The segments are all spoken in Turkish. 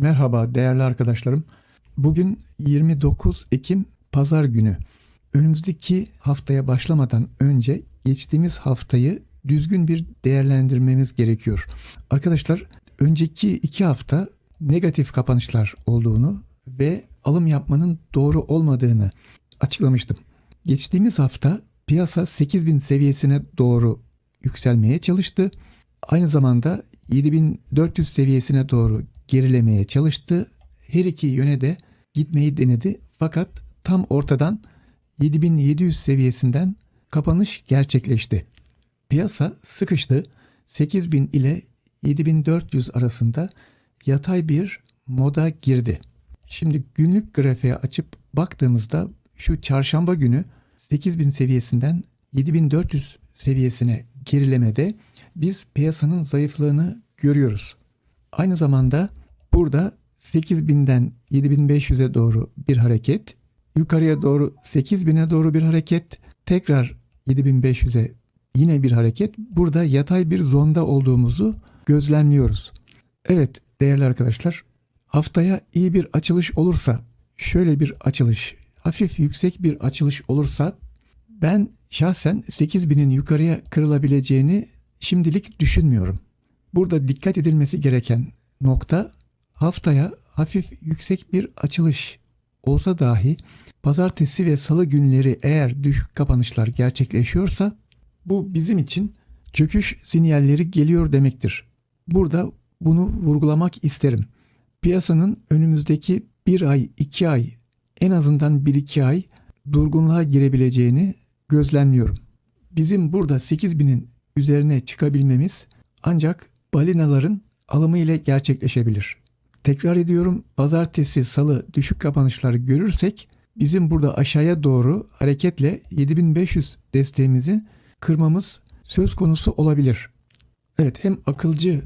Merhaba değerli arkadaşlarım. Bugün 29 Ekim Pazar günü. Önümüzdeki haftaya başlamadan önce geçtiğimiz haftayı düzgün bir değerlendirmemiz gerekiyor. Arkadaşlar önceki iki hafta negatif kapanışlar olduğunu ve alım yapmanın doğru olmadığını açıklamıştım. Geçtiğimiz hafta piyasa 8000 seviyesine doğru yükselmeye çalıştı. Aynı zamanda 7400 seviyesine doğru gerilemeye çalıştı. Her iki yöne de gitmeyi denedi fakat tam ortadan 7700 seviyesinden kapanış gerçekleşti. Piyasa sıkıştı. 8000 ile 7400 arasında yatay bir moda girdi. Şimdi günlük grafiğe açıp baktığımızda şu çarşamba günü 8000 seviyesinden 7400 seviyesine gerilemede biz piyasanın zayıflığını görüyoruz. Aynı zamanda burada 8000'den 7500'e doğru bir hareket, yukarıya doğru 8000'e doğru bir hareket, tekrar 7500'e yine bir hareket. Burada yatay bir zonda olduğumuzu gözlemliyoruz. Evet değerli arkadaşlar, haftaya iyi bir açılış olursa, şöyle bir açılış, hafif yüksek bir açılış olursa ben şahsen 8000'in yukarıya kırılabileceğini şimdilik düşünmüyorum. Burada dikkat edilmesi gereken nokta haftaya hafif yüksek bir açılış olsa dahi pazartesi ve salı günleri eğer düşük kapanışlar gerçekleşiyorsa bu bizim için çöküş sinyalleri geliyor demektir. Burada bunu vurgulamak isterim. Piyasanın önümüzdeki bir ay, iki ay, en azından bir iki ay durgunluğa girebileceğini gözlemliyorum. Bizim burada 8000'in üzerine çıkabilmemiz ancak balinaların alımı ile gerçekleşebilir. Tekrar ediyorum pazartesi salı düşük kapanışlar görürsek bizim burada aşağıya doğru hareketle 7500 desteğimizi kırmamız söz konusu olabilir. Evet hem akılcı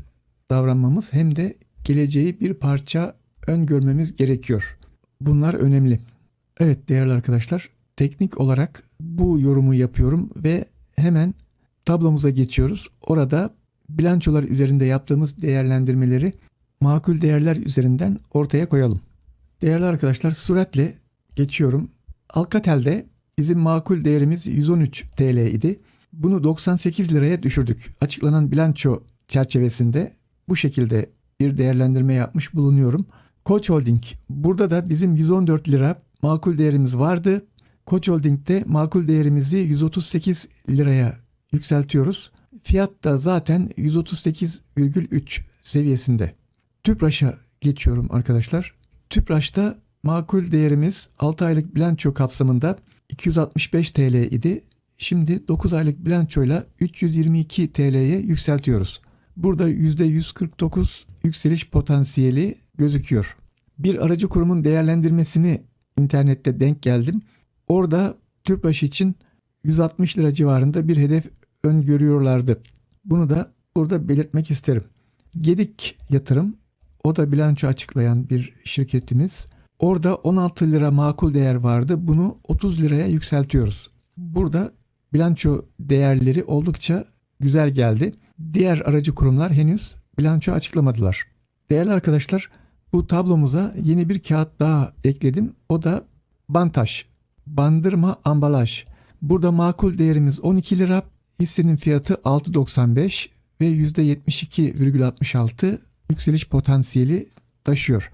davranmamız hem de geleceği bir parça öngörmemiz gerekiyor. Bunlar önemli. Evet değerli arkadaşlar teknik olarak bu yorumu yapıyorum ve hemen tablomuza geçiyoruz. Orada bilançolar üzerinde yaptığımız değerlendirmeleri makul değerler üzerinden ortaya koyalım. Değerli arkadaşlar süratle geçiyorum. Alcatel'de bizim makul değerimiz 113 TL idi. Bunu 98 liraya düşürdük. Açıklanan bilanço çerçevesinde bu şekilde bir değerlendirme yapmış bulunuyorum. Koç Holding burada da bizim 114 lira makul değerimiz vardı. Koç Holding'de makul değerimizi 138 liraya yükseltiyoruz. Fiyat da zaten 138,3 seviyesinde. Tüpraş'a geçiyorum arkadaşlar. Tüpraş'ta makul değerimiz 6 aylık bilanço kapsamında 265 TL idi. Şimdi 9 aylık bilançoyla 322 TL'ye yükseltiyoruz. Burada %149 yükseliş potansiyeli gözüküyor. Bir aracı kurumun değerlendirmesini internette denk geldim. Orada Tüpraş için 160 lira civarında bir hedef öngörüyorlardı. Bunu da burada belirtmek isterim. Gedik Yatırım o da bilanço açıklayan bir şirketimiz. Orada 16 lira makul değer vardı. Bunu 30 liraya yükseltiyoruz. Burada bilanço değerleri oldukça güzel geldi. Diğer aracı kurumlar henüz bilanço açıklamadılar. Değerli arkadaşlar bu tablomuza yeni bir kağıt daha ekledim. O da Bantaş. Bandırma ambalaj. Burada makul değerimiz 12 lira. Hissenin fiyatı 6.95 ve %72,66 yükseliş potansiyeli taşıyor.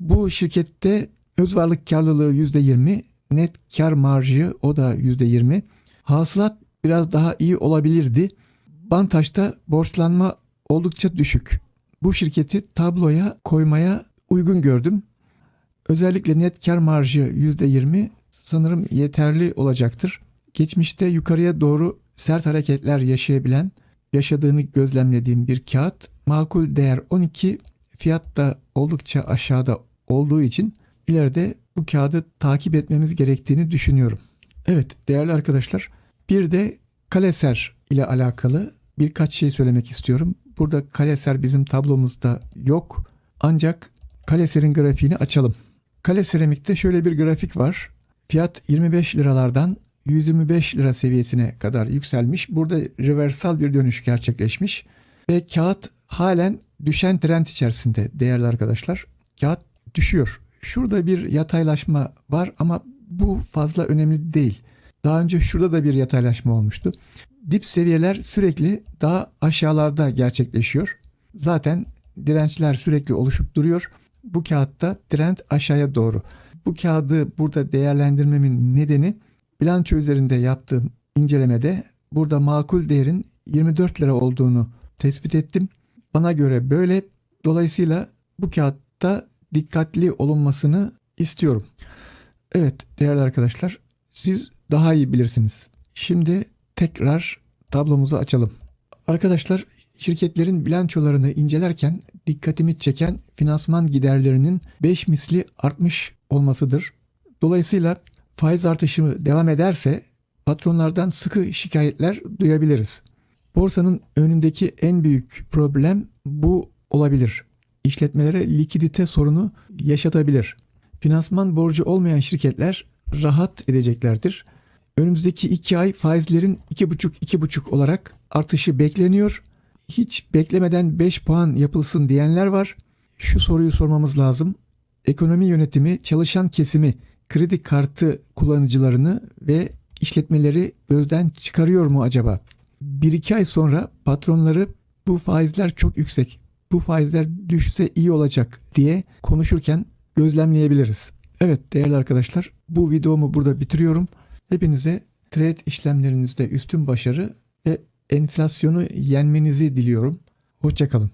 Bu şirkette öz varlık karlılığı %20, net kar marjı o da %20. Hasılat biraz daha iyi olabilirdi. Bantaş'ta borçlanma oldukça düşük. Bu şirketi tabloya koymaya uygun gördüm. Özellikle net kar marjı %20 sanırım yeterli olacaktır. Geçmişte yukarıya doğru sert hareketler yaşayabilen, yaşadığını gözlemlediğim bir kağıt. Makul değer 12, fiyat da oldukça aşağıda olduğu için ileride bu kağıdı takip etmemiz gerektiğini düşünüyorum. Evet değerli arkadaşlar bir de Kaleser ile alakalı birkaç şey söylemek istiyorum. Burada Kaleser bizim tablomuzda yok. Ancak Kaleser'in grafiğini açalım. Kale Seramik'te şöyle bir grafik var. Fiyat 25 liralardan 125 lira seviyesine kadar yükselmiş. Burada reversal bir dönüş gerçekleşmiş Ve kağıt halen düşen trend içerisinde değerli arkadaşlar. Kağıt düşüyor. Şurada bir yataylaşma var ama bu fazla önemli değil. Daha önce şurada da bir yataylaşma olmuştu. Dip seviyeler sürekli daha aşağılarda gerçekleşiyor. Zaten dirençler sürekli oluşup duruyor. Bu kağıtta trend aşağıya doğru. Bu kağıdı burada değerlendirmemin nedeni bilanço üzerinde yaptığım incelemede burada makul değerin 24 lira olduğunu tespit ettim. Bana göre böyle. Dolayısıyla bu kağıtta dikkatli olunmasını istiyorum. Evet değerli arkadaşlar siz daha iyi bilirsiniz. Şimdi tekrar tablomuzu açalım. Arkadaşlar şirketlerin bilançolarını incelerken dikkatimi çeken finansman giderlerinin 5 misli artmış olmasıdır. Dolayısıyla faiz artışı devam ederse patronlardan sıkı şikayetler duyabiliriz. Borsanın önündeki en büyük problem bu olabilir. İşletmelere likidite sorunu yaşatabilir. Finansman borcu olmayan şirketler rahat edeceklerdir. Önümüzdeki iki ay faizlerin 2,5-2,5 olarak artışı bekleniyor. Hiç beklemeden 5 puan yapılsın diyenler var. Şu soruyu sormamız lazım. Ekonomi yönetimi çalışan kesimi, kredi kartı kullanıcılarını ve işletmeleri gözden çıkarıyor mu acaba? 1-2 ay sonra patronları bu faizler çok yüksek, bu faizler düşse iyi olacak diye konuşurken gözlemleyebiliriz. Evet değerli arkadaşlar bu videomu burada bitiriyorum. Hepinize trade işlemlerinizde üstün başarı ve enflasyonu yenmenizi diliyorum. Hoşçakalın.